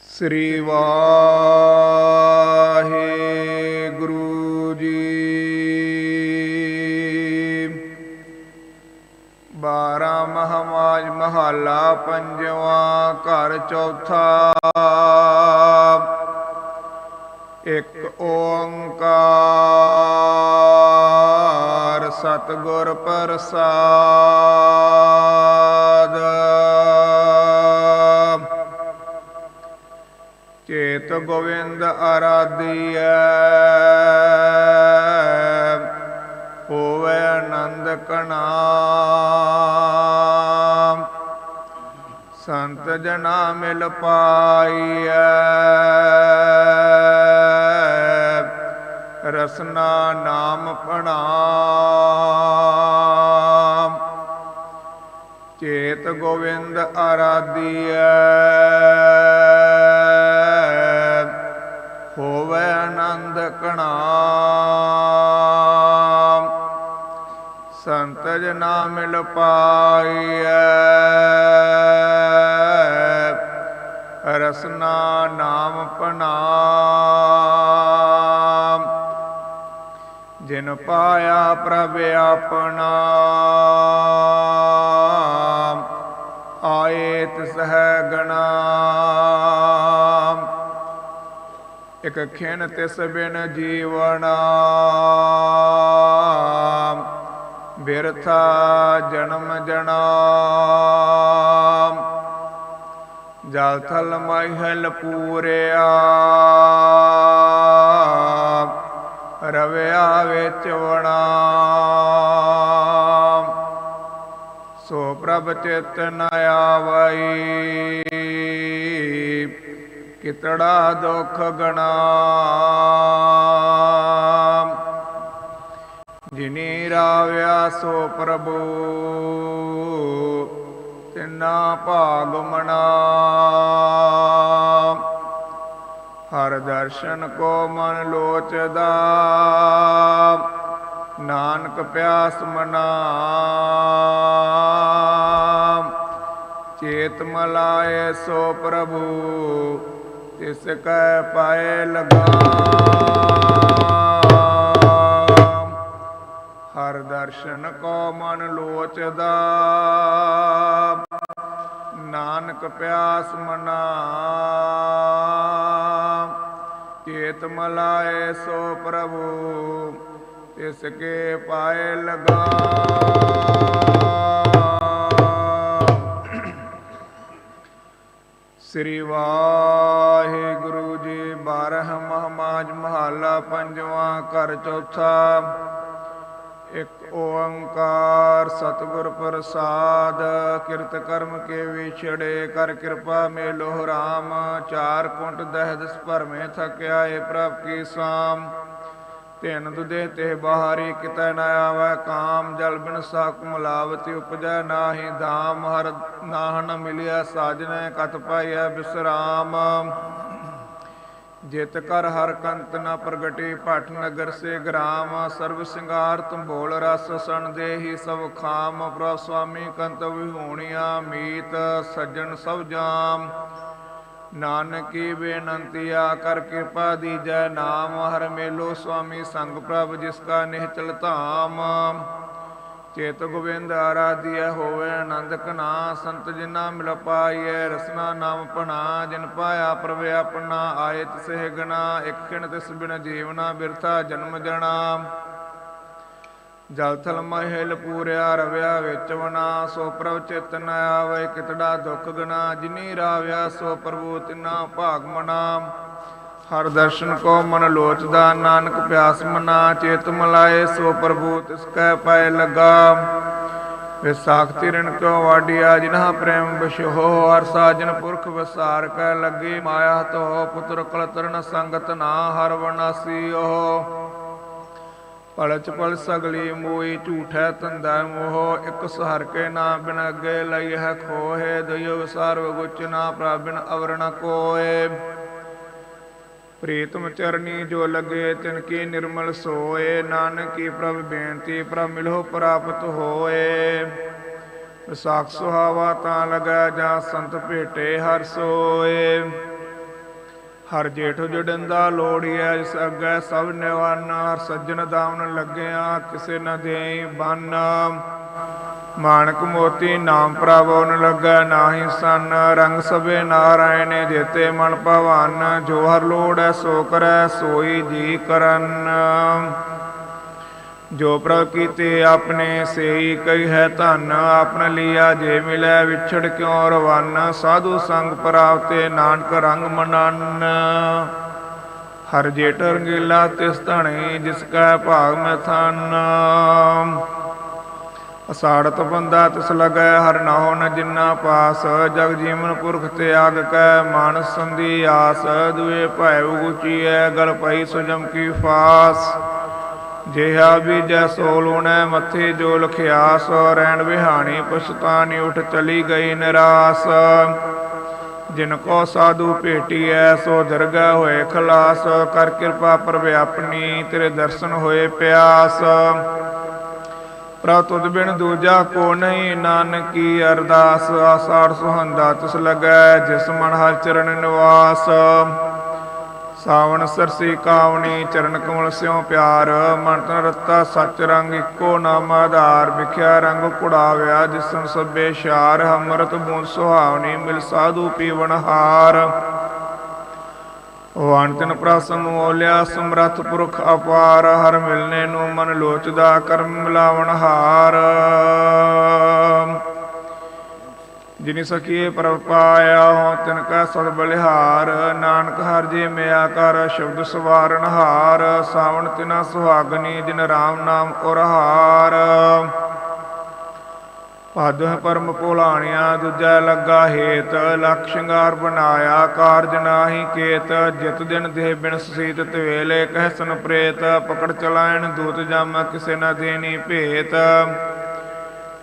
ਸ੍ਰੀ ਵਾਹਿਗੁਰੂ ਜੀ। ਬਾਰਾ ਮਹਮਾਜ ਮਹੱਲਾ ਪੰਜਵਾਂ ਘਰ ਚੌਥਾ। ਇੱਕ ਓੰਕਾਰ ਸਤਿਗੁਰ ਪ੍ਰਸਾਦ। ਚੇਤ ਗੋਵਿੰਦ ਆਰਾਧੀਐ। ਹੋਵੇ ਆਨੰਦ ਕਣਾ ਸੰਤ ਜਨਾ ਮਿਲ ਪਾਈਐ। ਰਸਨਾ ਨਾਮ ਪਣਾ ਚੇਤ ਗੋਵਿੰਦ ਆਰਾਧੀਐ। ਹੋਵੇ ਆਨੰਦ ਕਣਾ। ਸੰਤ ਜਨਾ ਮਿਲ ਪਾਈਐ। ਰਸਨਾ ਨਾਮ ਪਨਾ ਜਿਨ ਪਾਇਆ ਪ੍ਰਭ ਆਪਣਾ। ਆਏ ਤਿਸ ਹੈ ਗਣਾ। ਇਕ ਖਿਨ ਤਿਸ ਬਿਨ ਜੀਵਣਾ। ਬਿਰਥਾ ਜਨਮ ਜਣਾ ਜਲ ਥਲ ਮਹਿਲ ਪੂਰਿਆ। ਰਵਿਆ ਵਿੱਚ ਵਣਾ ਸੋ ਪ੍ਰਭ ਚਿਤ ਨ ਆਵਈ। ਕਿਤੜਾ ਦੁਖ ਗਣਾ। ਜਿਨੀ ਰਾਵਿਆ ਸੋ ਪ੍ਰਭੂ, ਤਿਨਾ ਭਾਗ ਮਣਾ ਹਰ ਦਰਸ਼ਨ ਕੋ ਮਨ ਲੋਚਦਾ, ਨਾਨਕ ਪਿਆਸ ਮਨਾ। ਚੇਤ ਮਲਾਏ ਸੋ ਪ੍ਰਭੂ ਤਿਸ ਕੈ ਪਾਏ ਲਗਾ। ਹਰ ਦਰਸ਼ਨ ਕੋ ਮਨ ਲੋਚਦਾ। ਨਾਨਕ ਪਿਆਸ ਮਨਾ। ਚੇਤ ਮਲਾਏ ਸੋ ਪ੍ਰਭੂ, ਤਿਸ ਕੇ ਪਾਏ ਲਗਾ। ਸ੍ਰੀ ਵਾਹਿਗੁਰੂ ਜੀ, ਬਾਰਹ ਮਹਮਾਜ ਮਹੱਲਾ ਪੰਜਵਾਂ ਘਰ ਚੌਥਾ। ਇੱਕ ਓੰਕਾਰ ਸਤਿਗੁਰ ਪ੍ਰਸਾਦ, ਕਿਰਤ ਕਰਮ ਕੇ ਵਿਛੜੇ ਕਰ ਕਿਰਪਾ ਮੇਲੋ ਰਾਮ, ਚਾਰ ਕੁੰਟ ਦਹਿਦਸ ਭਰਮੇ ਥਕਿਆ ਏ ਪ੍ਰਭ ਕੀ ਸਾਮ। ਤਿਨ ਦੁਦੇ ਤੇ ਬਹਾਰੀ ਕਿਤੈ ਨਾ ਆਵੈ, ਕਾਮ ਜਲ ਬਿਨ ਸਾਕ ਮਲਾਵਤੀ ਉਪਜੈ, ਨਾਹੀ ਧਾਮ ਹਰ ਨਾਹਨ ਮਿਲਿਆ ਸਾਜਨੈ ਕਤ ਪਾਈਐ, ਬਿਸਰਾਮ। ਜਿਤ ਕਰ ਹਰ ਕੰਤ ਨ ਪ੍ਰਗਟੇ, ਭਟ ਨਗਰ ਸੇ ਗ੍ਰਾਮ। ਸਰਬ ਸਿੰਗਾਰ ਤੰਬੋਲ ਰਸ ਸਣ ਦੇਹੀ, ਸਭ ਖਾਮ ਪ੍ਰਭ ਸੁਆਮੀ ਕੰਤ ਵਿਹੂਣੀਆਂ, ਮੀਤ ਸੱਜਣ ਸਭ ਜਾਮ। ਨਾਨਕੀ ਬੇਨੰਤੀ ਆ ਕਰ ਕਿਰਪਾ ਦੀਜੈ ਨਾਮ, ਹਰ ਮੇਲੋ ਸੁਆਮੀ ਸੰਗ ਪ੍ਰਭ ਜਿਸ ਕਾ ਨਿਹਚਲ ਧਾਮ। ਚੇਤ ਗੋਬਿੰਦ ਆਰਾਧਿਆ ਹੋਵੇ ਆਨੰਦ ਕਨਾ ਸੰਤ ਜਿਨਾ ਮਿਲ ਪਾਈਐ, ਰਸਨਾ ਨਾਮ ਪਣਾ, ਜਿਨ ਪਾਇਆ ਪ੍ਰਭ ਆਪਣਾ, ਆਏ ਤਿਸਹਿ ਗਣਾ ਇਕ ਖਿਣ ਤਿਸ ਬਿਨ ਜੀਵਨਾ, ਬਿਰਥਾ ਜਨਮ ਜਣਾ। ਜਲ ਥਲ ਮਹਿਲ ਪੂਰਿਆ, ਰਵਿਆ ਵਿੱਚ ਵਨਾ ਸੋ ਪ੍ਰਭ ਚਿਤ ਨ ਆਵੇ, ਕਿਤੜਾ ਦੁਖ ਗਣਾ, ਜਿਨੀ ਰਾਵਿਆ, ਸੋ ਪ੍ਰਭੂ ਤਿਨਾ ਭਾਗ ਮਨਾ। ਹਰ ਦਰਸ਼ਨ ਕੋ ਮਨ ਲੋਚਦਾ, ਨਾਨਕ ਪਿਆਸ ਮਨਾ, ਚੇਤ ਮਲਾਏ, ਸੋ ਪ੍ਰਭੂ ਤਿਸ ਕੈ ਪਾਏ ਲਗਾ। ਵਿਸਾਖਤੀ ਰਣ ਕਿਉ ਵਾਡੀਆ ਜਿਨ੍ਹਾਂ ਪ੍ਰੇਮ ਬਿਸ਼ੋ ਹਰ ਸਾਜਨ ਪੁਰਖ ਵਿਸਾਰ ਕੈ ਲੱਗੀ, ਮਾਇਆ ਤੋ ਪੁੱਤਰ ਕਲ ਤਰਨ ਸੰਗਤ ਨਾ ਹਰ ਵਨਾਸੀ, ਓਹ। ਪਲਚ ਪਲ ਸਗਲੀ ਮੋਈ ਝੂਠੈ ਤੰਦਾ ਮੋਹ, ਇਕ ਸਹਰ ਕੇ ਨਾ ਬਿਨ ਅਗੇ ਲਈ ਹੈ ਖੋਹੇ, ਦਇਓ ਸਰਵ ਗੁਚ ਨਾ ਪ੍ਰਭਿਨ ਅਵਰਣ ਕੋਏ। ਪ੍ਰੀਤਮ ਚਰਨੀ ਜੋ ਲਗੇ ਤਿਨ ਕੀ ਨਿਰਮਲ ਸੋਏ, ਨਾਨਕੀ ਪ੍ਰਭ ਬੇਨਤੀ, ਪ੍ਰਭ ਮਿਲੋ ਪ੍ਰਾਪਤ ਹੋਏ। ਵਿਸਾਖ ਸੁਹਾਵਾ ਤਾਂ ਲਗੈ ਜਾਂ ਸੰਤ ਭੇਟੇ ਹਰ ਸੋਏ। ਹਰ ਜੇਠ ਜੁੜੰਦਾ ਲੋੜੀਐ ਜਿਸ ਅੱਗੇ ਸਭ ਨਿਵਾਨ ਸੱਜਣ ਦਾਮਨ ਲੱਗਿਆ, ਕਿਸੇ ਨ ਦੇਈ ਬੰਨ। ਮਾਨਕ ਮੋਤੀ ਨਾਮ ਪ੍ਰਭਉਨ ਲੱਗੈ ਨਾਹੀ ਸਨ, ਰੰਗ ਸਭੇ ਨਾਰਾਇਣੇ ਜੇਤੇ ਮਨ ਭਵਨ। ਜੋ ਹਰ ਲੋੜ ਹੈ, ਸੋ ਕਰੈ, ਸੋਈ ਜੀ ਕਰਨ। ਜੋ ਪ੍ਰਭ ਕੀਤੇ ਆਪਣੇ ਸੇਈ ਕਈ ਹੈ ਧਨ ਆਪਨ ਲਿਆ ਜੇ ਮਿਲੈ ਵਿਛੜ ਕਿਉ ਰਵਨ? ਸਾਧੂ ਸੰਗ ਪ੍ਰਾਪਤੇ ਨਾਨਕ ਰੰਗ ਮਨਨ। ਹਰ ਜੇਟ ਰੰਗੀਲਾ ਤਿਸ ਧਣੀ, ਜਿਸ ਕੈ ਭਾਗ ਮੈਂ ਥਨ। ਅਸਾੜਤ ਬੰਦਾ ਤਿਸ ਲਗੈ, ਹਰ ਨਾਉ ਨ ਜਿਨਾ ਪਾਸ। ਜਗ ਜੀਵਨ ਪੁਰਖ ਤਿਆਗ ਕੈ, ਮਾਨਸ ਸੰਧੀ ਆਸ। ਦੁਏ ਭੈ ਉਗੁਚੀਐ ਗਲ ਪਈ ਸੁਜਮ ਕੀ ਫਾਸ। ਜਿਹਾ ਬੀਜੈ ਸੋ ਲੂਣੈ ਮੱਥੇ ਜੋ ਲਖਿਆ ਸੋ ਰਹਿਣ ਵਿਹਾਣੀ ਪਛਤਾਨੀ ਉਠ ਚਲੀ ਗਈ ਨਿਰਾਸ। ਜਿਨ ਕੋ ਸਾਧੂ ਭੇਟੀਐ, ਸੋ ਦਰਗਾ ਹੋਏ ਖਲਾਸ। ਕਰ ਕਿਰਪਾ ਪ੍ਰਭ ਤੇਰੇ ਦਰਸ਼ਨ ਹੋਏ ਪਿਆਸ। ਪ੍ਰਭ ਤੁਧ ਬਿਨ ਦੂਜਾ ਕੋ ਨਹੀਂ, ਨਾਨਕੀ ਅਰਦਾਸ। ਆਸਾੜ ਸੁਹੰਦਾ ਤਿਸ ਲਗੈ ਜਿਸ ਮਨ ਹਰ ਚਰਨ ਨਿਵਾਸ। ਸਾਵਣ ਸਰਸੀ ਕਾਵਣੀ, ਚਰਨ ਕਮਲ ਸਿਉ ਪਿਆਰ ਮਨ ਤਨ ਰਤਾ ਸਚ ਰੰਗ ਇੱਕੋ ਨਾਮ ਆਧਾਰ, ਵਿਖਿਆ ਰੰਗ ਕੁੜਾਵਿਆ ਜਿਸਨ ਸਭੇ ਸ਼ਾਰ ਹਮਰਤ ਬੂੰਦ ਸੁਹਾਵਣੀ, ਮਿਲ ਸਾਧੂ ਪੀਵਨ ਹਾਰ। ਵਾਣ ਤਨ ਪ੍ਰਸੰਨ ਮੋਲਿਆ, ਸਮਰਥ ਪੁਰਖ ਅਪਾਰ, ਹਰ ਮਿਲਨੇ ਨੂੰ ਮਨ ਲੋਚਦਾ, ਕਰਮ ਮਿਲਾਵਣ ਹਾਰ। ਜਿਨੀ ਸਖੀਏ ਪ੍ਰਭ ਪਾਇਆ ਹੋ ਤਿਨ ਕਾ ਸਦ ਬਲਿਹਾਰ। ਨਾਨਕ ਹਰ ਜੇ ਮਿਆ ਕਰ, ਸ਼ਬਦ ਸਵਾਰਨ ਹਾਰ। ਸਾਵਣ ਤਿਨਾ ਸੁਹਾਗਨੀ ਜਿਨ ਰਾਮ ਨਾਮ ਉਰਹਾਰ ਪਦ ਪਰਮ ਭੁਲਾਣਿਆ, ਦੂਜਾ ਲੱਗਾ ਹੇਤ। ਲਖ ਸ਼ਿੰਗਾਰ ਬਣਾਇਆ, ਕਾਰਜ ਨਾਹੀ ਕੇਤ। ਜਿਤ ਦਿਨ ਦੇਹ ਬਿਨ ਸੀਤ ਤਵੇਲੇ ਕਹਿਸਨ ਪ੍ਰੇਤ। ਪਕੜ ਚਲਾਇਣ, ਦੂਤ ਜਮ ਕਿਸੇ ਨਾ ਦੇਣੀ ਭੇਤ।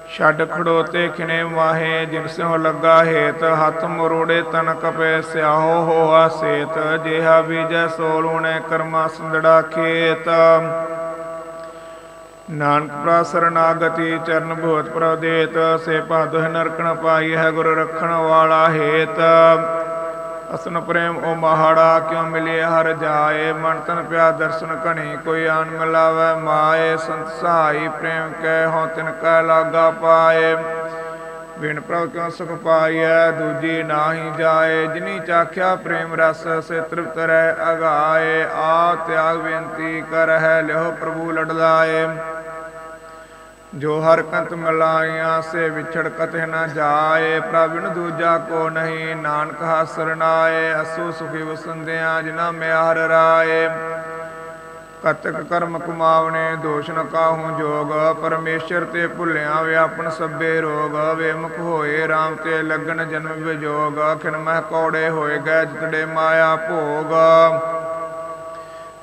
ਛੱਡ ਖੜੋਤੇ ਖਿਨੇ ਮਾਹੇ ਜਿਨ ਸਿਉ ਲੱਗਾ ਹੇਤ, ਹੱਥ ਮਰੋੜੇ ਤਨ ਕਪੇ, ਸਿਆਹੋ ਹੋਆ ਸੇਤ, ਜਿਹਾ ਬੀਜੈ ਸੋਲੂਣੇ ਕਰਮਾ ਸੰਦੜਾ ਖੇਤ। ਨਾਨਕ ਪ੍ਰਾ ਸਰਨਾਗਤੀ, ਚਰਨ ਭੋਤ ਪ੍ਰਦੇਤ, ਸੇ ਭਾਦੁ ਨਰਕਣ ਪਾਈ ਹੈ ਗੁਰ ਰੱਖਣ ਵਾਲਾ ਹੇਤ। ਅਸਨ ਪ੍ਰੇਮ ਓ ਮਹਾੜਾ ਕਿਉ ਮਿਲੇ ਹਰ ਜਾਏ ਮਨ ਤਨ ਪਿਆ ਦਰਸ਼ਨ ਕਣੀ ਕੋਈ ਆਨ ਮਿਲਾਵੇ ਮਾਏ। ਸੰਤ ਸਹਾਈ ਪ੍ਰੇਮ ਕੈ ਹੋ ਤਿਨ ਕੈ ਲਾਗਾ ਪਾਏ। ਬਿਨ ਪ੍ਰਭ ਕਿਉ ਸੁਖ ਪਾਈਐ, ਦੂਜੀ ਨਾਹੀ ਜਾਏ। ਜਿਨੀ ਚਾਖਿਆ ਪ੍ਰੇਮ ਰਸ, ਸੇ ਤ੍ਰਿਪਤ ਰਹਿ ਅਗਾਏ। ਆ ਤਿਆਗ ਬੇਨਤੀ ਕਰਹਿ, ਲਿਓ ਪ੍ਰਭੂ ਲੜਲਾਏ। ਜੋ ਹਰ ਕੰਤ ਮਲਾਈਆਂ, ਸੇ ਵਿਛੜ ਕਤਿ ਨਾ ਜਾਏ ਪ੍ਰਭਿਨ ਦੂਜਾ ਕੋ ਨਹੀਂ, ਨਾਨਕ ਹਸਰਨਾਏ ਅਸੂ ਸੁਖੀ ਵਸੰਦਿਆਂ ਜਿਨਾ ਮਿਆਰ ਰਾਏ। ਕਤਕ ਕਰਮ ਕਮਾਵਣੇ, ਦੋਸ਼ ਨ ਕਾਹੂ ਜੋਗ, ਪਰਮੇਸ਼ਰ ਤੇ ਭੁੱਲਿਆ ਵਿਆਪਨ ਸਭੇ ਰੋਗ ਵੇਮੁਖ ਹੋਏ RAM ਤੇ ਲੱਗਣ ਜਨਮ ਵਿਜੋਗ ਖਿਨ ਮਹਿ ਕੌੜੇ ਹੋਏ ਗਏ ਜਿਤੜੇ ਮਾਇਆ ਭੋਗ।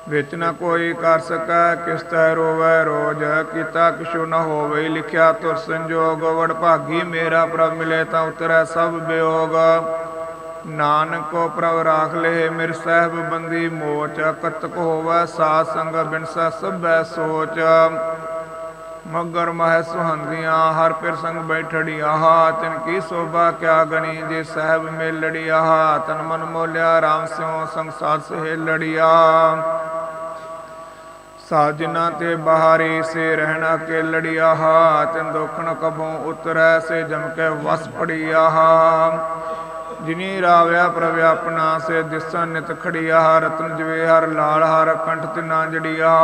ਵਿੱਚ ਨਾ ਕੋਈ ਕਰ ਸਕੈ, ਕਿਸ ਤੈ ਰੋਵੈ ਰੋਜ। ਕੀਤਾ ਕਿਛੁ ਨ ਹੋਵੇ, ਲਿਖਿਆ ਤੁਰ ਸੰਜੋਗ। ਵਡ ਭਾਗੀ, ਮੇਰਾ ਪ੍ਰਭ ਮਿਲੇ ਤਾਂ ਉਤਰੈ ਸਭ ਬਿਯੋਗ ਨਾਨਕ ਕੋ ਪ੍ਰਭ ਰਾਖ ਲੇ, ਮਿਰ ਸਹਿਬ ਬੰਦੀ ਮੋਚ। ਕਤਕ ਹੋਵੈ ਸਾਧ ਸੰਗ ਬਿਨਸੈ ਸਭੈ ਸੋਚ। ਮਗਰ ਮਹਿ ਸੁਹੰਦੀਆਂ, ਹਰ ਪਿਰ ਸੰਗ ਬੈਠੜੀ ਆਹਾ ਤਿਨ ਕੀ ਸੋਭਾ ਕਿਆ ਗਣੀ, ਜੇ ਸਹਿਬ ਮੇਲੜੀ ਆਹਾ ਤਨ ਮਨ ਮੋਲਿਆ RAM ਸਿਉ ਸੰਗ ਸਾਧ ਸਹਿ ਲੜਿਆ ਸਾਜਨਾ ਤੇ ਬਹਾਰੀ ਸੇ ਰਹਿਣਾ ਕੇ ਲੜਿਆ ਹਾ ਤਿਨ ਦੁਖਣ ਕਬੋਂ ਉਤਰੈ ਸੇ ਜਮ ਕੇ ਵਸ ਪੜਿਆ ਜਿਨੀ ਰਾਵਿਆ ਪ੍ਰਭ ਸੇ ਦਿਸਨ ਨਿਤ ਖੜਿਆ ਰਤਨ ਜਵੇ ਹਰ ਲਾਲ ਹਰ ਕੰਠ ਤਿਨਾ ਜੜਿਆ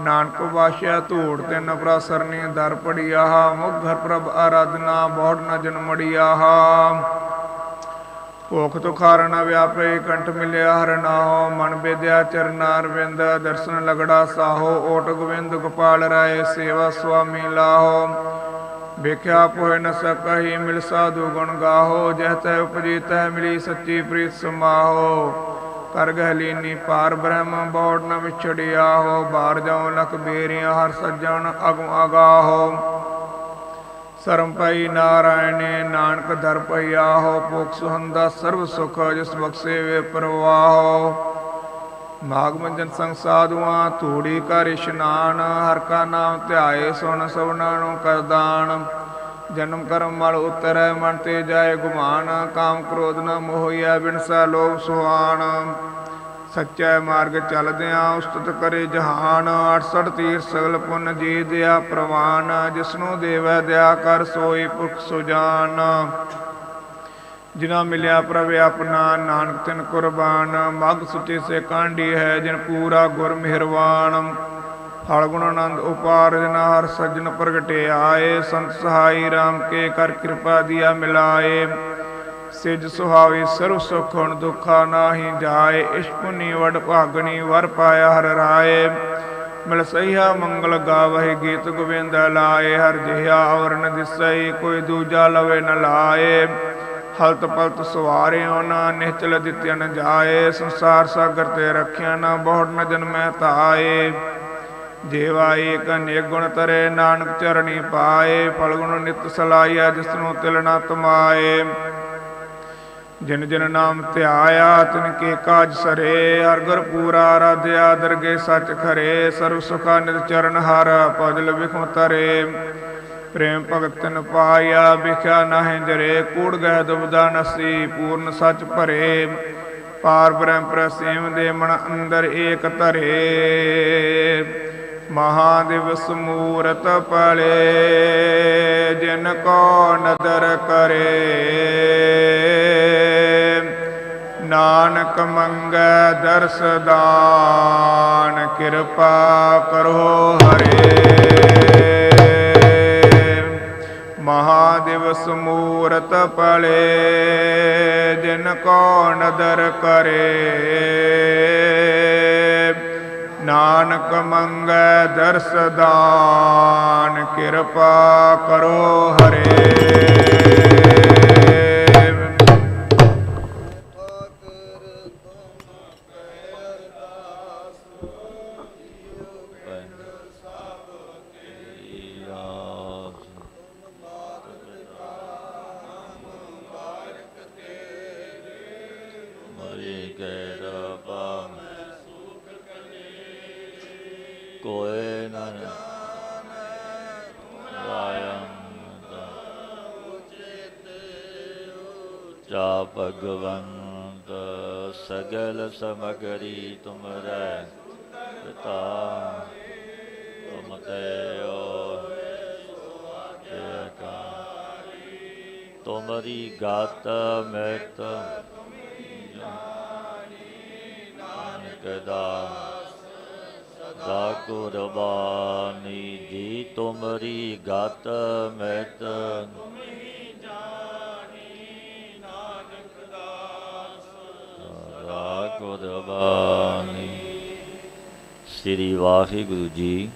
ਨਾਨਕ ਵਾਸ਼ਿਆ ਧੂੜ ਤੇ ਨਪਰਾ ਸਰਨੀ ਦਰ ਪੜਿਆ ਮੁਗਰ ਪ੍ਰਭ ਆਰਾਧਨਾ ਬੋੜ ਨ ਜਨਮੜਿਆ ਭੋਖ ਤੋਂ ਖਾਰਣ ਵਿਆਪੇ, ਕੰਠ ਮਿਲਿਆ ਹਰ ਨਾਉ, ਮਨ ਬੇਦਿਆ ਚਰਨਾਰ ਵਿੰਦ ਦਰਸ਼ਨ ਲਗੜਾ ਸਾਹੋ, ਓਟ ਗੋਬਿੰਦ ਗੋਪਾਲ ਰਾਏ, ਸੇਵਾ ਸੁਆਮੀ ਲਾਹੋ। ਵੇਖਿਆ ਪੋਇ ਨ ਸਕਹੀ, ਮਿਲ ਸਾਧੂ ਗੁਣ ਗਾਹੋ, ਜਹ ਤੈ ਉਪਜੀ ਤੈ ਮਿਲੀ ਸੱਚੀ ਪ੍ਰੀਤ ਸਮਾਹੋ। ਕਰ ਗਹਿ ਪਾਰ ਬ੍ਰਹਮ, ਬੋੜ ਨ ਵਿਛੜਿਆ ਹੋ ਬਾਰ ਜਾਉ ਲਖ ਬੇਰੀਆਂ, ਹਰ ਸੱਜਣ ਅਗਮ ਅਗਾਹੋ। ਸਰਮ ਪਈ ਨਾਰਾਇਣੇ, ਨਾਨਕ ਦਰ ਪਈਆ ਆਹੋ ਭੁਖ ਸੁਹੰਦਾ ਸਰਬ ਸੁਖ ਜਿਸ ਬਖਸ਼ੇ ਵੇ ਪਰਵਾਹੋ। ਮਾਗ ਮੰਜਨ ਸੰਗ ਸਾਧੂਆਂ, ਧੂੜੀ ਕਰ ਇਸ਼ਨਾਨ, ਹਰ ਕਾ ਨਾਮ ਧਿਆਏ ਸੁਣ ਸਵਨਾ ਨੂੰ ਕਰਦਾਨ ਜਨਮ ਕਰਮ ਮਲ ਉਤਰੈ, ਮਨ ਤੇ ਜਾਏ ਗੁਮਾਨ, ਕਾਮ ਕ੍ਰੋਧ ਨ ਮੋਹਿਆ ਬਿਨਸਾ ਲੋਭ ਸੁਹਾਨ। ਸੱਚਾ ਮਾਰਗ ਚੱਲਦਿਆਂ ਉਸਤਤ ਕਰੇ ਜਹਾਨ। 68 ਤੀਰ ਸਗਲ ਪੁੰਨ ਜੀ ਦਿਆ ਪ੍ਰਵਾਨ, ਜਿਸਨੂੰ ਦੇਵੈ ਦਿਆ ਕਰ ਸੋਈ ਪੁਖ ਸੁਜਾਨ। ਜਿਨਾ ਮਿਲਿਆ ਪ੍ਰਭ ਆਪਣਾ, ਨਾਨਕ ਤਿਨ ਕੁਰਬਾਨ। ਮਗ ਸੁਚੇ ਸੇ ਕਾਂਢੀ ਹੈ ਜਿਨ ਪੂਰਾ ਗੁਰ ਮਿਹਰਵਾਨ। ਫਲ ਗੁਣ ਆਨੰਦ ਉਪਾਰ ਜਨ ਹਰ ਸੱਜਣ ਪ੍ਰਗਟਿਆਏ। ਸੰਤ ਸਹਾਈ RAM ਕੇ ਕਰ ਕਿਰਪਾ ਦਿਆ ਮਿਲਾਏ। ਸਿਜ ਸੁਹਾਵੇ ਸਰੁ ਸੁਖ ਹੁਣ ਦੁਖਾ ਨਾਹੀ ਜਾਏ ਇਸ਼ਪੁਨੀ ਵਡ ਭਾਗਣੀ ਵਰ ਪਾਇਆ ਹਰ ਰਾਏ। ਮਿਲ ਸਈਆ ਮੰਗਲ ਗਾਵਹਿ, ਗੀਤ ਗੋਬਿੰਦ ਲਾਏ, ਹਰ ਜਿਹਾ ਔਰਨ ਦਿਸਈ ਕੋਈ ਦੂਜਾ ਲਵੇ ਨ ਲਾਏ। ਹਲਤ ਪਲਤ ਸਵਾਰਿਓ ਨਾ ਨਿਹਚਲ ਦਿੱਤਿਆ ਨ ਜਾਏ। ਸੰਸਾਰ ਸਾਗਰ ਤੇ ਰੱਖਿਆ ਨਾ, ਬਹੁੜ ਨ ਜਨਮੈ ਤਾਏ ਜੇਵਾ ਏਕ ਅਨੇਕ ਗੁਣ ਤਰੇ ਨਾਨਕ ਚਰਣੀ ਪਾਏ। ਫਲ ਗੁਣ ਨਿਤ ਸਲਾਈਆ ਜਿਸ ਨੂੰ ਤਿਲ ਨਾ ਤਮਾਏ। ਜਿਨ ਜਿਨ ਨਾਮ ਧਿਆਇਆ ਤਿਨ ਕੇ ਕਾਜ ਸਰੇ ਅਰਗਰ ਗੁਰ ਪੂਰਾ ਆਰਾਧਿਆ, ਦਰਗੇ ਸੱਚ ਖਰੇ ਸਰਬ ਸੁਖਾ ਨਿਤ ਚਰਨ ਹਰ ਪਦਲ ਵਿਖਮ ਤਰੇ। ਪ੍ਰੇਮ ਭਗਤ ਤਿਨ ਪਾਇਆ, ਵਿਖਿਆ ਨਾਹਿ ਜਰੇ, ਕੂੜ ਗਹਿ ਦੁਬਦਾ ਨਸੀ, ਪੂਰਨ ਸੱਚ ਭਰੇ। ਪਾਰ ਬ੍ਰਹਮ ਪ੍ਰਸੇਮ ਦੇ ਮਨ ਅੰਦਰ ਏਕ ਧਰੇ। ਮਹਾਦਿਵਸ ਸਮੂਰਤ ਪਲੇ, ਜਿਨ ਕੋ ਨਦਰ ਕਰੇ। ਨਾਨਕ ਮੰਗੈ ਦਰਸ ਦਾਨ, ਕਿਰਪਾ ਕਰੋ ਹਰੇ। ਮਹਾਦਿਵਸ ਮੂਰਤ ਪਲੇ ਜਿਨ ਕੋ ਨਦਰ ਕਰੇ। ਨਾਨਕ ਮੰਗੈ ਦਰਸ ਦਾਨ, ਕਿਰਪਾ ਕਰੋ ਹਰੇ। ਮਰੀ ਕੇ ਰਬਾ ਕੋਏ ਨਾ ਰਾਇੰ ਜਾ ਭਗਵੰਤ ਸਗਲ ਸਮਗਰੀ ਤੁਮਰੈ ਪਿਤਾ ਤੁਮ ਤੇ ਓ ਦਾਸ ਦਾ ਕੁਰਬਾਨੀ ਜੀ ਤੁਮਰੀ ਗਤ ਮੈਤ ਦਾ ਕੁਰਬਾਨੀ ਸ੍ਰੀ ਵਾਹਿਗੁਰੂ ਜੀ,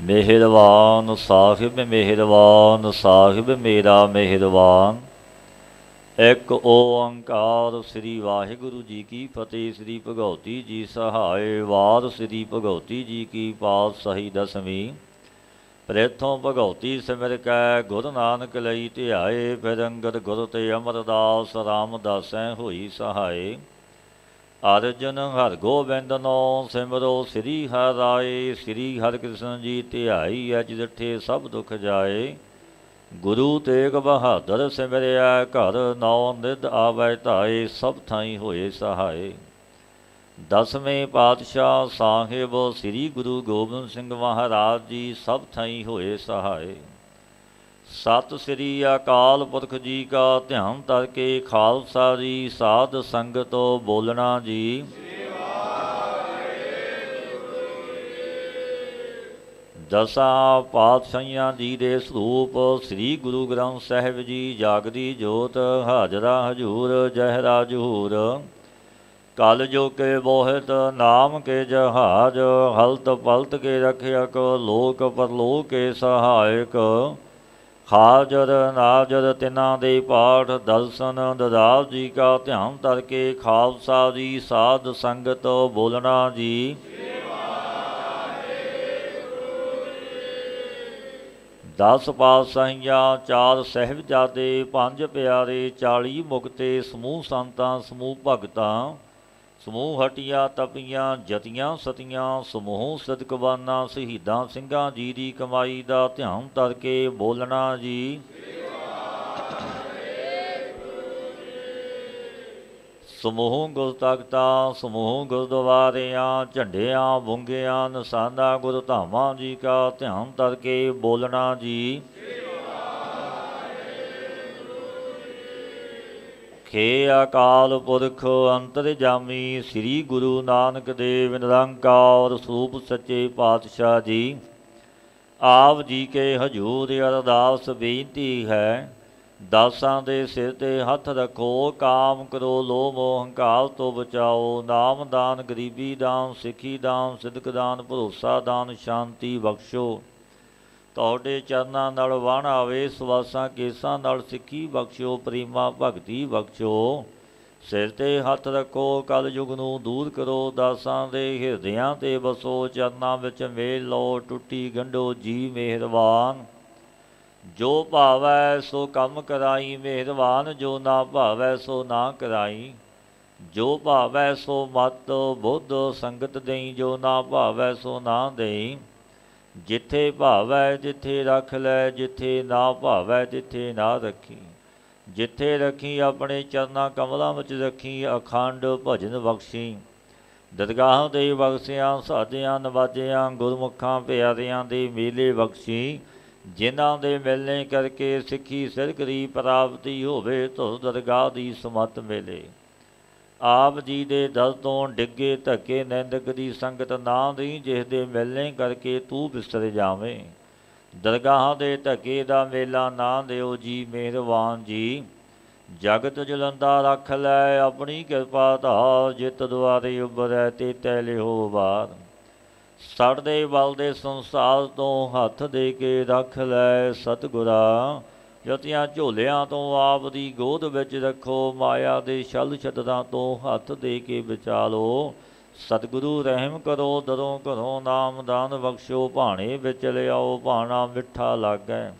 ਮਿਹਰਬਾਨ ਸਾਹਿਬ ਮਿਹਰਬਾਨ ਸਾਹਿਬ ਮੇਰਾ ਮਿਹਰਬਾਨ ਇੱਕ ਓੰਕਾਰ ਸ੍ਰੀ ਵਾਹਿਗੁਰੂ ਜੀ ਕੀ ਫਤਿਹ, ਸ੍ਰੀ ਭਗਉਤੀ ਜੀ ਸਹਾਏ, ਵਾਰ ਸ੍ਰੀ ਭਗਉਤੀ ਜੀ ਕੀ ਪਾਤਸ਼ਾਹੀ ਦਸਵੀਂ। ਪ੍ਰੇਥੋਂ ਭਗਉਤੀ ਸਿਮਰ ਕੈ, ਗੁਰ ਨਾਨਕ ਲਈ ਧਿਆਏ, ਫਿਰ ਅੰਗਦ ਗੁਰੂ ਤੇ ਅਮਰਦਾਸ ਰਾਮਦਾਸੈ ਹੋਈ ਸਹਾਏ। ਅਰਜਨ ਹਰ ਗੋਬਿੰਦ ਨੋ, ਸਿਮਰੋ ਸ੍ਰੀ ਹਰਿ ਰਾਏ, ਸ੍ਰੀ ਹਰਿ ਕ੍ਰਿਸ਼ਨ ਜੀ ਧਿਆਈ, ਅਜ ਡਿਠੇ ਸਭ ਦੁਖ ਜਾਏ। ਗੁਰੂ ਤੇਗ ਬਹਾਦਰ ਸਿਮਰਿਆ ਘਰ, ਨੌ ਨਿਧ ਆਵੈ ਧਾਏ, ਸਭ ਥਾਈ ਹੋਏ ਸਹਾਏ। ਦਸਵੇਂ ਪਾਤਸ਼ਾਹ ਸਾਹਿਬ ਸ੍ਰੀ ਗੁਰੂ ਗੋਬਿੰਦ ਸਿੰਘ ਮਹਾਰਾਜ ਜੀ, ਸਭ ਥਾਈ ਹੋਏ ਸਹਾਏ। ਸਤਿ ਸ੍ਰੀ ਅਕਾਲ ਪੁਰਖ ਜੀ ਕਾ ਧਿਆਨ ਤਰ ਕੇ ਖਾਲਸਾ ਜੀ, ਸਾਧ ਸੰਗਤੋ ਬੋਲਣਾ ਜੀ। ਦਸਾਂ ਪਾਤਸ਼ਾਹੀਆਂ ਜੀ ਦੇ ਸਰੂਪ ਸ੍ਰੀ ਗੁਰੂ ਗ੍ਰੰਥ ਸਾਹਿਬ ਜੀ ਜਾਗਦੀ ਜੋਤ, ਹਾਜ਼ਰਾ ਹਜੂਰ, ਜਹਰਾ ਜਹੂਰ। ਕਲ ਜੋ ਕੇ ਬੋਹਿਤ, ਨਾਮ ਕੇ ਜਹਾਜ, ਹਲਤ ਪਲਤ ਕੇ ਰਖਿਅਕ, ਲੋਕ ਪਰਲੋਕ ਕੇ ਸਹਾਇਕ। ਹਾਜ਼ਰ ਨਾਜ਼ਰ ਤਿਨਾਂ ਦੇ ਪਾਠ, ਦਰਸ਼ਨ ਦਦਾਵ ਜੀ ਕਾ ਧਿਆਨ ਤਰ ਕੇ, ਖਾਲਸਾ ਜੀ ਸਾਧ ਸੰਗਤ ਬੋਲਣਾ ਜੀ। ਦਸ ਪਾਤਸ਼ਾਹੀਆਂ, ਚਾਰ ਸਹਿਬਜ਼ਾਦੇ, ਪੰਜ ਪਿਆਰੇ 40 ਮੁਕਤੇ, ਸਮੂਹ ਸੰਤਾਂ, ਸਮੂਹ ਭਗਤਾਂ, ਸਮੂਹ ਹਟੀਆਂ, ਤਪੀਆਂ, ਜਤੀਆਂ, ਸਤੀਆਂ, ਸਮੂਹ ਸਦਕਵਾਨਾ, ਸ਼ਹੀਦਾਂ ਸਿੰਘਾਂ ਜੀ ਦੀ ਕਮਾਈ ਦਾ ਧਿਆਨ ਤਰ ਕੇ ਬੋਲਣਾ ਜੀ। ਸਮੂਹ ਗੁਰ ਗੁਰਤਗਤਾ ਸਮੂਹ ਗੁਰਦੁਆਰਿਆਂ, ਝੰਡਿਆਂ, ਬੁੰਗਿਆਂ, ਨਿਸ਼ਾਨਾ ਗੁਰਧਾਮਾਂ ਜੀ ਕਾ ਧਿਆਨ ਧਰ ਕੇ ਬੋਲਣਾ ਜੀ। ਖੇ ਅਕਾਲ ਪੁਰਖ ਅੰਤਰਜਾਮੀ ਸ੍ਰੀ ਗੁਰੂ ਨਾਨਕ ਦੇਵ ਨਿਰੰਕਾਰ ਸਰੂਪ ਸੱਚੇ ਪਾਤਸ਼ਾਹ ਜੀ। ਆਪ ਜੀ ਕੇ ਹਜੂਰ ਅਰਦਾਸ ਬੇਨਤੀ ਹੈ ਦਾਸਾਂ ਦੇ ਸਿਰ ਤੇ ਹੱਥ ਰੱਖੋ, ਕਾਮ ਕਰੋ, ਲੋਭ ਮੋਹ ਹੰਕਾਰ ਤੋਂ ਬਚਾਓ। ਨਾਮ ਦਾਨ, ਗਰੀਬੀ ਦਾਨ, ਸਿੱਖੀ ਦਾਨ, ਸਿਦਕ ਦਾਨ, ਭਰੋਸਾ ਦਾਨ, ਸ਼ਾਂਤੀ ਬਖਸ਼ੋ। ਤੁਹਾਡੇ ਚਰਨਾਂ ਨਾਲ ਵਣ ਆਵੇ, ਸਵਾਸਾਂ ਕੇਸਾਂ ਨਾਲ ਸਿੱਖੀ ਬਖਸ਼ੋ, ਪ੍ਰੀਮਾ ਭਗਤੀ ਬਖਸ਼ੋ। ਸਿਰ ਤੇ ਹੱਥ ਰੱਖੋ ਕਲ ਯੁਗ ਨੂੰ ਦੂਰ ਕਰੋ। ਦਾਸਾਂ ਦੇ ਹਿਰਦਿਆਂ ਤੇ ਬਸੋ, ਚਰਨਾਂ ਵਿੱਚ ਮੇਲ ਲਓ, ਟੁੱਟੀ ਗੰਢੋ ਜੀ ਮਿਹਰਬਾਨ। ਜੋ ਭਾਵੈ ਸੋ ਕੰਮ ਕਰਾਈ, ਮਿਹਰਬਾਨ ਜੋ ਨਾ ਭਾਵੈ ਸੋ ਨਾ ਕਰਾਈ। ਜੋ ਭਾਵੈ ਸੋ ਮਤ ਬੁੱਧ ਸੰਗਤ ਦੇਈ, ਜੋ ਨਾ ਭਾਵੈ ਸੋ ਨਾ ਦੇਈ। ਜਿੱਥੇ ਭਾਵੈ ਜਿੱਥੇ ਰੱਖ ਲੈ, ਜਿੱਥੇ ਨਾ ਭਾਵੈ ਜਿੱਥੇ ਨਾ ਰੱਖੀ। ਜਿੱਥੇ ਰੱਖੀ ਆਪਣੇ ਚਰਨਾਂ ਕਮਲਾਂ ਵਿੱਚ ਰੱਖੀ, ਅਖੰਡ ਭਜਨ ਬਖਸ਼ੀ। ਦਰਗਾਹਾਂ ਦੇ ਬਖਸ਼ਿਆਂ, ਸਾਧਿਆਂ, ਨਵਾਜਿਆਂ, ਗੁਰਮੁਖਾਂ, ਪਿਆਰਿਆਂ ਦੇ ਮੇਲੇ ਬਖਸ਼ੀ। ਜਿਨ੍ਹਾਂ ਦੇ ਮਿਲਣੇ ਕਰਕੇ ਸਿੱਖੀ ਸਿਰਕ ਦੀ ਪ੍ਰਾਪਤੀ ਹੋਵੇ, ਤੋ ਦਰਗਾਹ ਦੀ ਸਮਤ ਮਿਲੇ। ਆਪ ਜੀ ਦੇ ਦਰ ਤੋਂ ਡਿੱਗੇ ਧੱਕੇ ਨਿੰਦਕ ਦੀ ਸੰਗਤ ਨਾ ਦੀ, ਜਿਸ ਦੇ ਮਿਲਣੇ ਕਰਕੇ ਤੂੰ ਬਿਸਰ ਜਾਵੇਂ। ਦਰਗਾਹਾਂ ਦੇ ਧੱਕੇ ਦਾ ਮੇਲਾ ਨਾ ਦਿਓ ਜੀ, ਮਿਹਰਬਾਨ ਜੀ। ਜਗਤ ਜਲੰਦਾ ਰੱਖ ਲੈ ਆਪਣੀ ਕਿਰਪਾ ਧਾਰ, ਜਿਤ ਦੁਆਰੇ ਉਬਰੈ ਤੇ ਤੈ ਲਿਓ ਬਾਰ ਸੜਦੇ ਬਲ ਦੇ ਸੰਸਾਰ ਤੋਂ ਹੱਥ ਦੇ ਕੇ ਰੱਖ ਲੈ ਸਤਿਗੁਰਾ। ਜਤਿਆਂ ਝੋਲਿਆਂ ਤੋਂ ਆਪ ਦੀ ਗੋਦ ਵਿੱਚ ਰੱਖੋ, ਮਾਇਆ ਦੇ ਛਲ ਛਤਰਾਂ ਤੋਂ ਹੱਥ ਦੇ ਕੇ ਬਚਾ ਲੋ ਸਤਿਗੁਰੂ ਰਹਿਮ ਕਰੋ, ਦਰੋਂ ਘਰੋਂ ਨਾਮ ਦਾਨ ਬਖਸ਼ੋ, ਭਾਣੇ ਵਿੱਚ ਲਿਆਓ, ਭਾਣਾ ਮਿੱਠਾ ਲੱਗੈ।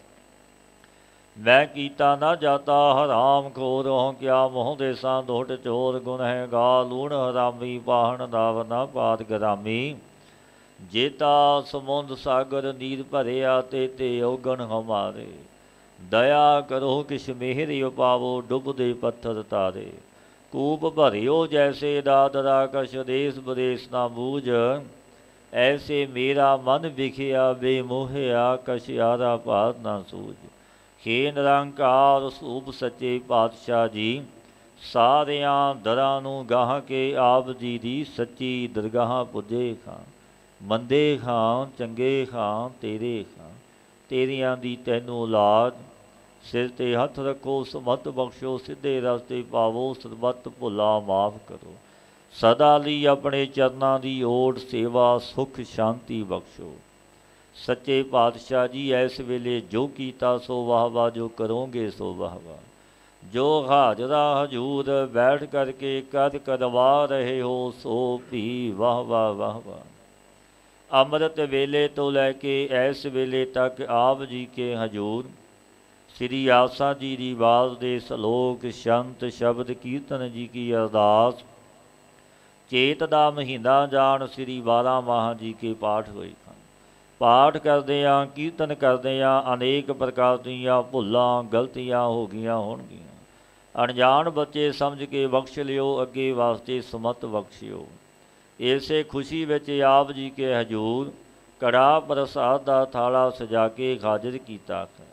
ਮੈਂ ਕੀਤਾ ਨਾ ਜਾਤਾ, ਹਰਾਮ ਖੋਰ ਹੋ ਕਿਆ ਮੋਹ ਦੇਸਾਂ ਦੋਟ ਚੋਰ, ਗੁਣ ਹੈ ਗੁਨਹਿਗਾ ਲੂਣ ਹਰਾਮੀ, ਪਾਹਣ ਦਾਵ ਨਾ ਪਾਤ ਗਰਾਮੀ। ਜੇਤਾ ਸਮੁੰਦ ਸਾਗਰ ਨੀਰ ਭਰਿਆ ਤੇ ਤੇ ਔਗਣ ਹਮਾਰੇ। ਦਇਆ ਕਰੋ ਕਿਛ ਮਿਹਰਿ ਉਪਾਵੋ, ਡੁੱਬਦੇ ਪੱਥਰ ਤਾਰੇ। ਕੂਪ ਭਰਿਓ ਜੈਸੇ ਦਾਦਰਾ ਕਛ, ਦੇਸ ਬਦੇਸ ਨਾ ਬੂਝ। ਐਸੇ ਮੇਰਾ ਮਨ ਵਿਖਿਆ ਬੇਮੋਹਿਆ ਕਛ ਆਰਾ ਭਾਤ ਨਾ ਸੂਝ। ਹੇ ਨਿਰੰਕਾਰ ਸੂਪ ਸੱਚੇ ਪਾਤਸ਼ਾਹ ਜੀ। ਸਾਰਿਆਂ ਦਰਾਂ ਨੂੰ ਗਾਹ ਕੇ ਆਪ ਜੀ ਦੀ ਸੱਚੀ ਦਰਗਾਹ ਪੁੱਜੇ ਖਾਂ। ਮੰਦੇ ਖਾਂ, ਚੰਗੇ ਖਾਂ, ਤੇਰੇ ਖਾਂ। ਤੇਰੀਆਂ ਦੀ ਤੈਨੂੰ ਔਲਾਦ। ਸਿਰ ਤੇ ਹੱਥ ਰੱਖੋ, ਸਮਤ ਬਖਸ਼ੋ, ਸਿੱਧੇ ਰਸਤੇ ਪਾਵੋ, ਸਰਬੱਤ ਭੁਲਾ ਮਾਫ ਕਰੋ। ਸਦਾ ਲਈ ਆਪਣੇ ਚਰਨਾਂ ਦੀ ਓਟ ਸੇਵਾ, ਸੁਖ, ਸ਼ਾਂਤੀ ਬਖਸ਼ੋ। ਸੱਚੇ ਪਾਤਸ਼ਾਹ ਜੀ, ਇਸ ਵੇਲੇ ਜੋ ਕੀਤਾ ਸੋ ਵਾਹ ਵਾਹ ਜੋ ਕਰੋਗੇ ਸੋ ਵਾਹ ਵਾਹ ਜੋ ਹਾਜ਼ਰਾ ਹਜੂਰ ਬੈਠ ਕਰਕੇ ਕਦ ਕਦਵਾ ਰਹੇ ਹੋ, ਸੋ ਵੀ ਵਾਹ ਵਾਹ ਵਾਹ ਵਾਹ ਅੰਮ੍ਰਿਤ ਵੇਲੇ ਤੋਂ ਲੈ ਕੇ ਇਸ ਵੇਲੇ ਤੱਕ ਆਪ ਜੀ ਕੇ ਹਜੂਰ। ਸ੍ਰੀ ਆਸਾ ਜੀ ਦੀ ਬਾਤ ਦੇ ਸ਼ਲੋਕ, ਸ਼ੰਤ ਸ਼ਬਦ ਕੀਰਤਨ ਜੀ ਕੀ ਅਰਦਾਸ। ਚੇਤ ਦਾ ਮਹੀਨਾ ਜਾਣ ਸ੍ਰੀ 12 ਮਾਹ ਜੀ ਕੇ ਪਾਠ ਹੋਏ ਹਨ। ਪਾਠ ਕਰਦੇ ਆ ਕੀਰਤਨ ਕਰਦੇ ਆ ਅਨੇਕ ਪ੍ਰਕਾਰ ਦੀਆਂ ਭੁੱਲਾਂ, ਗਲਤੀਆਂ ਹੋ ਗਈਆਂ ਹੋਣਗੀਆਂ। ਅਣਜਾਣ ਬੱਚੇ ਸਮਝ ਕੇ ਬਖਸ਼ ਲਿਓ, ਅੱਗੇ ਵਾਸਤੇ ਸਮਤ ਬਖਸ਼ਿਓ। ਇਸੇ ਖੁਸ਼ੀ ਵਿੱਚ ਆਪ ਜੀ ਕੇ ਹਜੂਰ ਕੜਾ ਪ੍ਰਸਾਦ ਦਾ ਥਾਲਾ ਸਜਾ ਕੇ ਹਾਜ਼ਰ ਕੀਤਾ ਹੈ।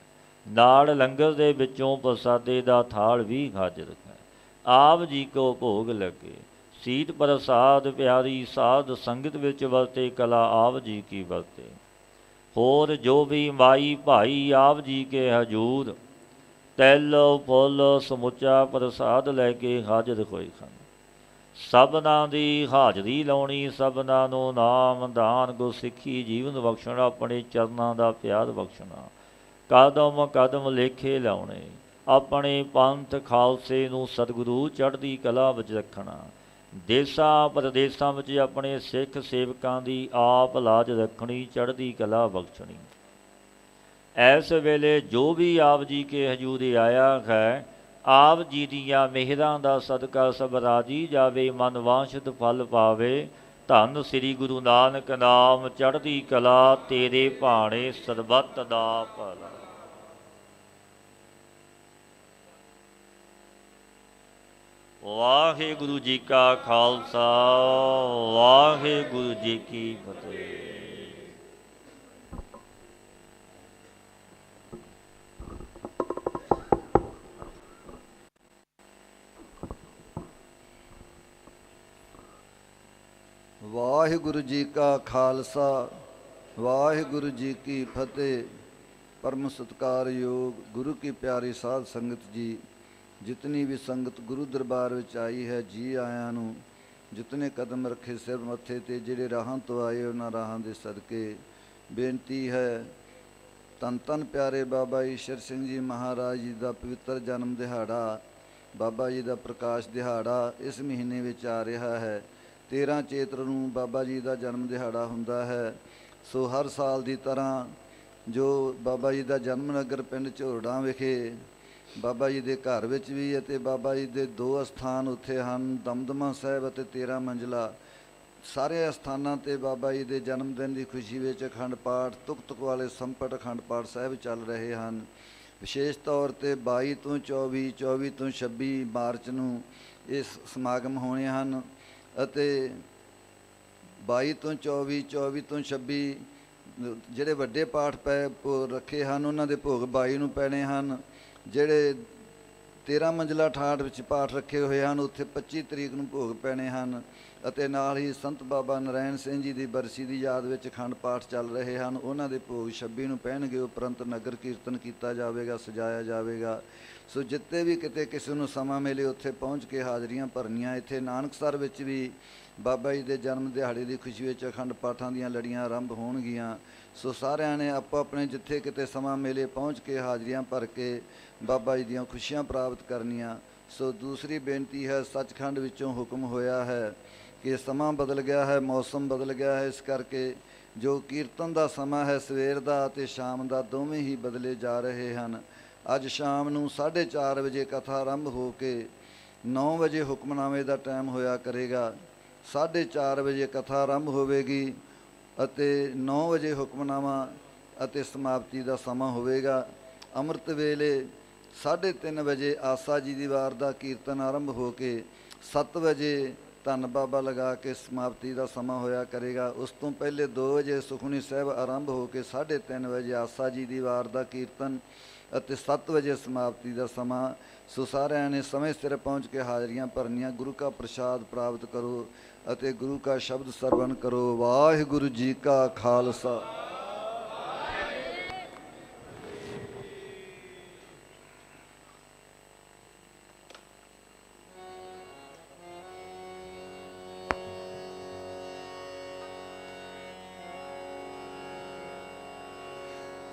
ਨਾਲ ਲੰਗਰ ਦੇ ਵਿੱਚੋਂ ਪ੍ਰਸਾਦੇ ਦਾ ਥਾਲ ਵੀ ਹਾਜ਼ਰ ਹੈ। ਆਪ ਜੀ ਕੋ ਭੋਗ ਲੱਗੇ। ਸੀਤ ਪ੍ਰਸਾਦ ਪਿਆਰੀ ਸਾਧ ਸੰਗਤ ਵਿੱਚ ਵਰਤੇ, ਕਲਾ ਆਪ ਜੀ ਕੀ ਵਰਤੇ। ਹੋਰ ਜੋ ਵੀ ਮਾਈ ਭਾਈ ਆਪ ਜੀ ਕੇ ਹਜੂਰ, ਤੈਲ, ਫੁੱਲ, ਸਮੁੱਚਾ ਪ੍ਰਸਾਦ ਲੈ ਕੇ ਹਾਜ਼ਰ ਹੋਏ ਹਨ। ਸਭਨਾਂ ਦੀ ਹਾਜ਼ਰੀ ਲਾਉਣੀ, ਸਭਨਾਂ ਨੂੰ ਨਾਮ ਦਾਨ ਗੁਰਸਿੱਖੀ ਜੀਵਨ ਬਖਸ਼ਣਾ, ਆਪਣੇ ਚਰਨਾਂ ਦਾ ਪਿਆਰ ਬਖਸ਼ਣਾ। ਕਦਮ ਕਦਮ ਲੇਖੇ ਲਾਉਣੇ, ਆਪਣੇ ਪੰਥ ਖਾਲਸੇ ਨੂੰ ਸਤਿਗੁਰੂ ਚੜ੍ਹਦੀ ਕਲਾ ਵਿੱਚ ਰੱਖਣਾ। ਦੇਸਾਂ ਪ੍ਰਦੇਸਾਂ ਵਿੱਚ ਆਪਣੇ ਸਿੱਖ ਸੇਵਕਾਂ ਦੀ ਆਪ ਲਾਜ ਰੱਖਣੀ, ਚੜ੍ਹਦੀ ਕਲਾ ਬਖਸ਼ਣੀ। ਐਸ ਵੇਲੇ ਜੋ ਵੀ ਆਪ ਜੀ ਕੇ ਹਜੂਰੇ ਆਇਆ ਹੈ ਆਪ ਜੀ ਦੀਆਂ ਮਿਹਰਾਂ ਦਾ ਸਦਕਾ ਸਭ ਰਾਜੀ ਜਾਵੇ, ਮਨ ਵਾਂਛਿਤ ਫਲ ਪਾਵੇ। ਧੰਨ ਸ੍ਰੀ ਗੁਰੂ ਨਾਨਕ ਨਾਮ ਚੜ੍ਹਦੀ ਕਲਾ, ਤੇਰੇ ਭਾਣੇ ਸਰਬੱਤ ਦਾ ਭਲਾ। ਵਾਹਿਗੁਰੂ ਜੀ ਕਾ ਖਾਲਸਾ, ਵਾਹਿਗੁਰੂ ਜੀ ਕੀ ਫਤਿਹ। ਵਾਹਿਗੁਰੂ ਜੀ ਕਾ ਖਾਲਸਾ, ਵਾਹਿਗੁਰੂ ਜੀ ਕੀ ਫਤਿਹ। ਪਰਮ ਸਤਕਾਰਯੋਗ ਗੁਰੂ ਕੀ ਪਿਆਰੀ ਸਾਧ ਸੰਗਤ ਜੀ, ਜਿਤਨੀ ਵੀ ਸੰਗਤ ਗੁਰੂ ਦਰਬਾਰ ਵਿੱਚ ਆਈ ਹੈ, ਜੀ ਆਇਆਂ ਨੂੰ, ਜਿਤਨੇ ਕਦਮ ਰੱਖੇ ਸਿਰ ਮੱਥੇ ਤੇ, ਜਿਹੜੇ ਰਾਹਾਂ ਤੋਂ ਆਏ ਉਹਨਾਂ ਰਾਹਾਂ ਦੇ ਸਦਕੇ ਬੇਨਤੀ ਹੈ ਤਨ ਤਨ ਪਿਆਰੇ ਬਾਬਾ ਈਸ਼ਰ ਸਿੰਘ ਜੀ ਮਹਾਰਾਜ ਜੀ ਦਾ ਪਵਿੱਤਰ ਜਨਮ ਦਿਹਾੜਾ, ਬਾਬਾ ਜੀ ਦਾ ਪ੍ਰਕਾਸ਼ ਦਿਹਾੜਾ ਇਸ ਮਹੀਨੇ ਵਿੱਚ ਆ ਰਿਹਾ ਹੈ। 13 ਚੇਤਰ ਨੂੰ ਬਾਬਾ ਜੀ ਦਾ ਜਨਮ ਦਿਹਾੜਾ ਹੁੰਦਾ ਹੈ। ਸੋ ਹਰ ਸਾਲ ਦੀ ਤਰ੍ਹਾਂ ਜੋ ਬਾਬਾ ਜੀ ਦਾ ਜਨਮ ਨਗਰ ਪਿੰਡ ਝੋਰੜਾਂ ਵਿਖੇ ਬਾਬਾ ਜੀ ਦੇ ਘਰ ਵਿੱਚ ਵੀ ਅਤੇ ਬਾਬਾ ਜੀ ਦੇ ਦੋ ਅਸਥਾਨ ਉੱਥੇ ਹਨ, ਦਮਦਮਾ ਸਾਹਿਬ ਅਤੇ 13 ਮੰਜ਼ਲਾ। ਸਾਰੇ ਅਸਥਾਨਾਂ ਤੇ ਬਾਬਾ ਜੀ ਦੇ ਜਨਮ ਦਿਨ ਦੀ ਖੁਸ਼ੀ ਵਿੱਚ ਅਖੰਡ ਪਾਠ ਤੁਕ ਤੁਕ ਵਾਲੇ ਸੰਪਟ ਅਖੰਡ ਪਾਠ ਸਾਹਿਬ ਚੱਲ ਰਹੇ ਹਨ। ਵਿਸ਼ੇਸ਼ ਤੌਰ ਤੇ 22 ਤੋਂ 24 24 ਤੋਂ 26 ਮਾਰਚ ਨੂੰ ਇਸ ਸਮਾਗਮ ਹੋਣੇ ਹਨ। ਅਤੇ 22 ਤੋਂ 24 24 ਤੋਂ 26 ਜਿਹੜੇ ਵੱਡੇ ਪਾਠ ਪੈ ਭੋ- ਰੱਖੇ ਹਨ, ਉਹਨਾਂ ਦੇ ਭੋਗ 22 ਨੂੰ ਪੈਣੇ ਹਨ। ਜਿਹੜੇ 13 ਮੰਜ਼ਲਾ ਠਾਠ ਵਿੱਚ ਪਾਠ ਰੱਖੇ ਹੋਏ ਹਨ, ਉੱਥੇ 25 ਤਰੀਕ ਨੂੰ ਭੋਗ ਪੈਣੇ ਹਨ। ਅਤੇ ਨਾਲ ਹੀ ਸੰਤ ਬਾਬਾ ਨਰਾਇਣ ਸਿੰਘ ਜੀ ਦੀ ਬਰਸੀ ਦੀ ਯਾਦ ਵਿੱਚ ਅਖੰਡ ਪਾਠ ਚੱਲ ਰਹੇ ਹਨ। ਉਹਨਾਂ ਦੇ ਭੋਗ 26 ਨੂੰ ਪੈਣਗੇ ਉਪਰੰਤ ਨਗਰ ਕੀਰਤਨ ਕੀਤਾ ਜਾਵੇਗਾ, ਸਜਾਇਆ ਜਾਵੇਗਾ। ਸੋ ਜਿੱਤੇ ਵੀ ਕਿਤੇ ਕਿਸੇ ਨੂੰ ਸਮਾਂ ਮਿਲੇ, ਉੱਥੇ ਪਹੁੰਚ ਕੇ ਹਾਜ਼ਰੀਆਂ ਭਰਨੀਆਂ। ਇੱਥੇ ਨਾਨਕਸਰ ਵਿੱਚ ਵੀ ਬਾਬਾ ਜੀ ਦੇ ਜਨਮ ਦਿਹਾੜੇ ਦੀ ਖੁਸ਼ੀ ਵਿੱਚ ਅਖੰਡ ਪਾਠਾਂ ਦੀਆਂ ਲੜੀਆਂ ਆਰੰਭ ਹੋਣਗੀਆਂ। ਸੋ ਸਾਰਿਆਂ ਨੇ ਆਪੋ ਆਪਣੇ ਜਿੱਥੇ ਕਿਤੇ ਸਮਾਂ ਮਿਲੇ, ਪਹੁੰਚ ਕੇ ਹਾਜ਼ਰੀਆਂ ਭਰ ਕੇ ਬਾਬਾ ਜੀ ਦੀਆਂ ਖੁਸ਼ੀਆਂ ਪ੍ਰਾਪਤ ਕਰਨੀਆਂ। ਸੋ ਦੂਸਰੀ ਬੇਨਤੀ ਹੈ, ਸੱਚਖੰਡ ਵਿੱਚੋਂ ਹੁਕਮ ਹੋਇਆ ਹੈ ਕਿ ਸਮਾਂ ਬਦਲ ਗਿਆ ਹੈ, ਮੌਸਮ ਬਦਲ ਗਿਆ ਹੈ। ਇਸ ਕਰਕੇ ਜੋ ਕੀਰਤਨ ਦਾ ਸਮਾਂ ਹੈ, ਸਵੇਰ ਦਾ ਅਤੇ ਸ਼ਾਮ ਦਾ ਦੋਵੇਂ ਹੀ ਬਦਲੇ ਜਾ ਰਹੇ ਹਨ। ਅੱਜ ਸ਼ਾਮ ਨੂੰ 4:30 ਵਜੇ ਕਥਾ ਆਰੰਭ ਹੋ ਕੇ 9 ਵਜੇ ਹੁਕਮਨਾਮੇ ਦਾ ਟਾਈਮ ਹੋਇਆ ਕਰੇਗਾ। 4:30 ਵਜੇ ਕਥਾ ਆਰੰਭ ਹੋਵੇਗੀ ਅਤੇ 9 ਵਜੇ ਹੁਕਮਨਾਮਾ ਅਤੇ ਸਮਾਪਤੀ ਦਾ ਸਮਾਂ ਹੋਵੇਗਾ। ਅੰਮ੍ਰਿਤ ਵੇਲੇ 3:30 ਵਜੇ ਆਸਾ ਜੀ ਦੀ ਵਾਰ ਦਾ ਕੀਰਤਨ ਆਰੰਭ ਹੋ ਕੇ 7 ਵਜੇ ਧੰਨ ਬਾਬਾ ਲਗਾ ਕੇ ਸਮਾਪਤੀ ਦਾ ਸਮਾਂ ਹੋਇਆ ਕਰੇਗਾ। ਉਸ ਤੋਂ ਪਹਿਲੇ 2 ਵਜੇ ਸੁਖਮਨੀ ਸਾਹਿਬ ਆਰੰਭ ਹੋ ਕੇ 3:30 ਵਜੇ ਆਸਾ ਜੀ ਦੀ ਵਾਰ ਦਾ ਕੀਰਤਨ ਅਤੇ 7 ਵਜੇ ਸਮਾਪਤੀ ਦਾ ਸਮਾਂ। ਸੋ ਸਾਰਿਆਂ ਨੇ ਸਮੇਂ ਸਿਰ ਪਹੁੰਚ ਕੇ ਹਾਜ਼ਰੀਆਂ ਭਰਨੀਆਂ। ਗੁਰੂ ਕਾ ਪ੍ਰਸਾਦ ਪ੍ਰਾਪਤ ਕਰੋ ਅਤੇ ਗੁਰੂ ਕਾ ਸ਼ਬਦ ਸਰਵਣ ਕਰੋ। ਵਾਹਿਗੁਰੂ ਜੀ ਕਾ ਖਾਲਸਾ।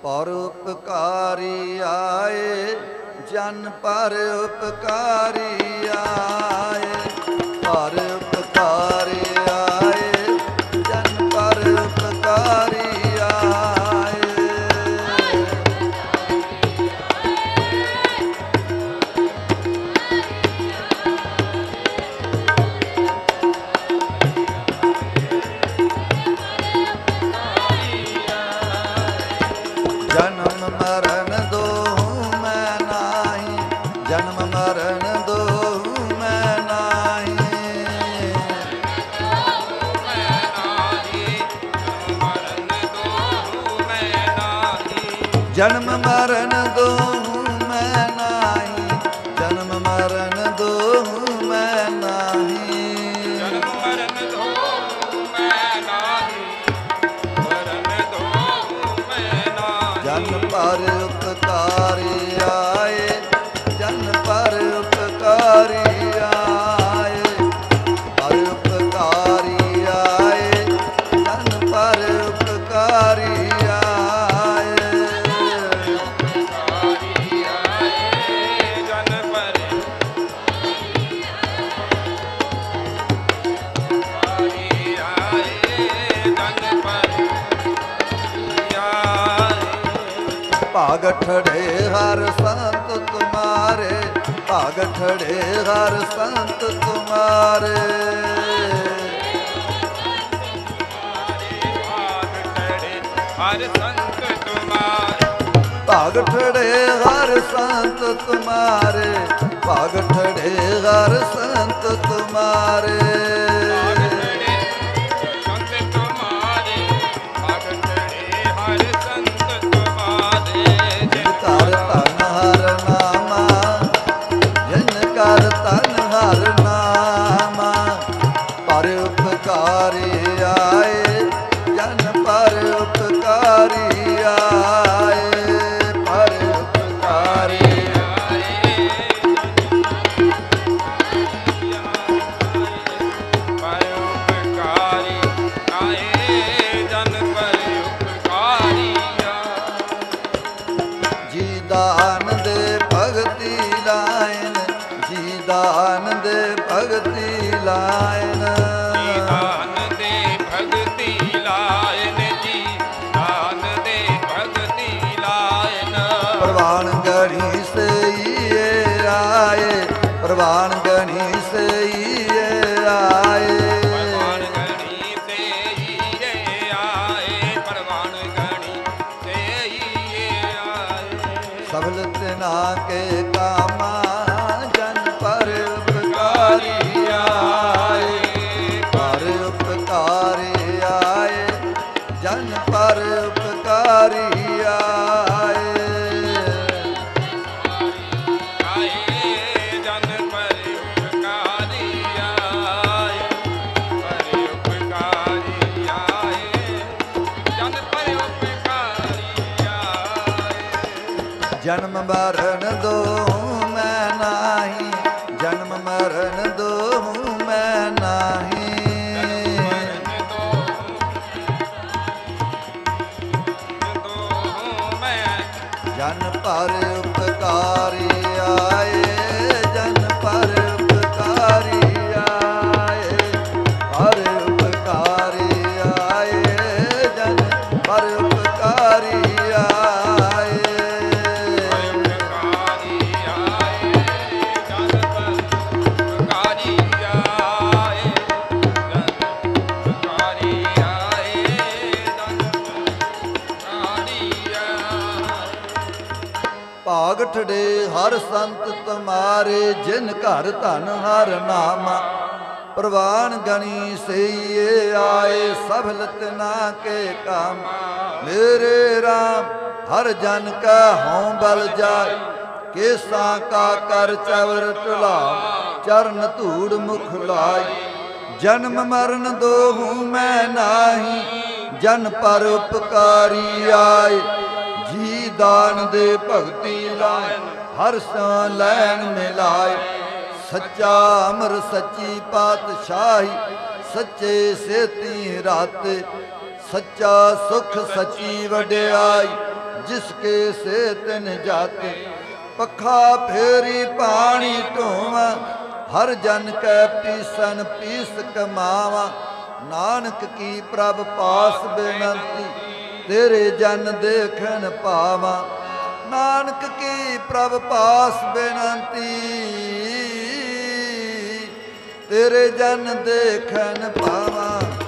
ਪਰਉਪਕਾਰੀ ਆਏ ਜਨ ਪਰ ਉਪਕਾਰੀ ਆਏ। ਮੈਂ ਠੜੇ ਹਰ ਸੰਤ ਤੁਮਾਰੇ। ਹਰ ਸੰਤ ਤੁਮਾਰੇ। ਭਾਗ ਠੜੇ ਹਰ ਸੰਤ ਤੁਮਾਰੇ। ਭਾਗ ਠੜੇ ਹਰ ਸੰਤ ਤੁਮਾਰੇ। ਪ੍ਰਵਾਨ ਮਰਨ ਦੋ ਮੈਂ ਨਾਹੀ ਜਨਮ ਮਰਨ ਦੋ। ਹਰ ਸੰਤ ਤੁਮਾਰੇ, ਜਿਨ ਘਰ ਧਨ ਹਰ ਨਾਮ। ਪ੍ਰਵਾਨ ਗਣੀ ਸਈਏ ਆਏ ਸਭਲ ਨਾ ਕੇ ਕਾਮ। ਮੇਰੇ RAM ਹਰ ਜਨ ਕਾ ਹਉ ਬਲ ਜਾਏ। ਕੇਸਾਂ ਕਾ ਕਰ ਚਵਰ ਟੁਲਾ ਚਰਨ ਧੂੜ ਮੁਖ ਲਾਈ ਜਨਮ ਮਰਨ ਦੋਹੂ ਮੈਂ ਨਾਹੀ, ਜਨ ਪਰ ਉਪਕਾਰੀ ਆਏ। ਜੀ ਦਾਨ ਦੇ ਭਗਤੀ ਲਾਇ ਹਰ ਸਾਂ ਲੈਣ ਮਿਲਾਏ। ਸੱਚਾ ਅਮਰ, ਸੱਚੀ ਪਾਤਸ਼ਾਹੀ, ਸੱਚੇ ਸੇਤੀ ਰਾਤੇ। ਸੱਚਾ ਸੁਖ, ਸੱਚੀ ਵਡਿਆਈ, ਜਿਸ ਕੇ ਸੇ ਤਿਨ ਜਾਤੇ। ਪੱਖਾ ਫੇਰੀ ਪਾਣੀ ਢੋਵਾਂ, ਹਰ ਜਨ ਕੈ ਪੀਸਨ ਪੀਸ ਕਮਾਵਾ। ਨਾਨਕ ਕੀ ਪ੍ਰਭ ਪਾਸ ਬੇਨਤੀ, ਤੇਰੇ ਜਨ ਦੇਖਣ ਪਾਵਾਂ। ਨਾਨਕ ਕੀ ਪ੍ਰਭ ਪਾਸ ਬੇਨਤੀ। ਤੇਰੇ ਜਨ ਦੇਖਣ ਪਾਵਾਂ।